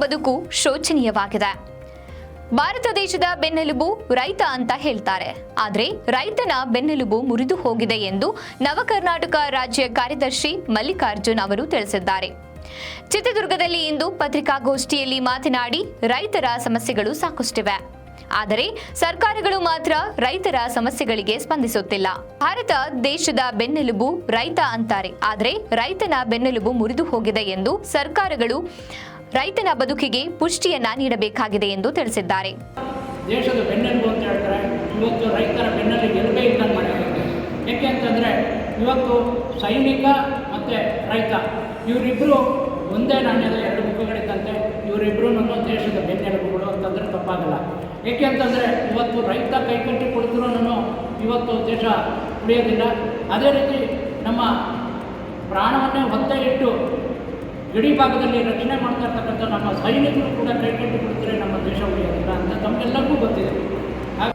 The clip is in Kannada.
ಬದುಕು ಶೋಚನೀಯವಾಗಿದೆ. ಭಾರತ ದೇಶದ ಬೆನ್ನೆಲುಬು ರೈತ ಅಂತ ಹೇಳ್ತಾರೆ. ಆದರೆ ರೈತನ ಬೆನ್ನೆಲುಬು ಮುರಿದು ಹೋಗಿದೆ ಎಂದು ನವಕರ್ನಾಟಕ ರಾಜ್ಯ ಕಾರ್ಯದರ್ಶಿ ಮಲ್ಲಿಕಾರ್ಜುನ್ ಅವರು ತಿಳಿಸಿದ್ದಾರೆ. ಚಿತ್ರದುರ್ಗದಲ್ಲಿ ಇಂದು ಪತ್ರಿಕಾಗೋಷ್ಠಿಯಲ್ಲಿ ಮಾತನಾಡಿ ರೈತರ ಸಮಸ್ಯೆಗಳು ಸಾಕಷ್ಟಿವೆ. ಆದರೆ ಸರ್ಕಾರಗಳು ಮಾತ್ರ ರೈತರ ಸಮಸ್ಯೆಗಳಿಗೆ ಸ್ಪಂದಿಸುತ್ತಿಲ್ಲ. ಭಾರತ ದೇಶದ ಬೆನ್ನೆಲುಬು ರೈತ ಅಂತಾರೆ. ಆದರೆ ರೈತನ ಬೆನ್ನೆಲುಬು ಮುರಿದು ಹೋಗಿದೆ ಎಂದು ಸರ್ಕಾರಗಳು ರೈತನ ಬದುಕಿಗೆ ಪುಷ್ಟಿಯನ್ನ ನೀಡಬೇಕಾಗಿದೆ ಎಂದು ತಿಳಿಸಿದ್ದಾರೆ. ದೇಶದ ಬೆನ್ನೆಲುಬು ಅಂತ ಹೇಳ್ತಾರೆ. ಇವತ್ತು ರೈತರ ಬೆನ್ನಲ್ಲಿ ಎಲುಬೇ ಇದ್ದಂಗೆ ಯಾಕೆ ಅಂತಂದರೆ ಇವತ್ತು ಸೈನಿಕ ಮತ್ತು ರೈತ ಇವರಿಬ್ಬರು ಒಂದೇ ನಾಣ್ಯದ ಎರಡು ಮುಖಗಳಿದ್ದಂತೆ ನಮ್ಮ ದೇಶದ ಬೆನ್ನೆಲುಬುಗಳು ಅಂತಂದರೆ ತಪ್ಪಾಗಲ್ಲ. ಏಕೆ ಅಂತಂದರೆ ಇವತ್ತು ರೈತ ಕೈಕಟ್ಟಿ ಕುಳಿತರೂ ಇವತ್ತು ದೇಶ ಉಳಿಯೋದಿಲ್ಲ. ಅದೇ ರೀತಿ ನಮ್ಮ ಪ್ರಾಣವನ್ನೇ ಒತ್ತೆ ಇಟ್ಟು ಗಡಿ ಭಾಗದಲ್ಲಿ ರಕ್ಷಣೆ ಮಾಡ್ತಾ ಇರ್ತಕ್ಕಂಥ ನಮ್ಮ ಸೈನಿಕರು ಕೂಡ ಕೈಕಟ್ಟಿ ಕೊಡ್ತಾರೆ ನಮ್ಮ ದೇಶ ಉಳಿಯೋದಿಲ್ಲ ಅಂತ ನಮಗೆಲ್ಲರಿಗೂ ಗೊತ್ತು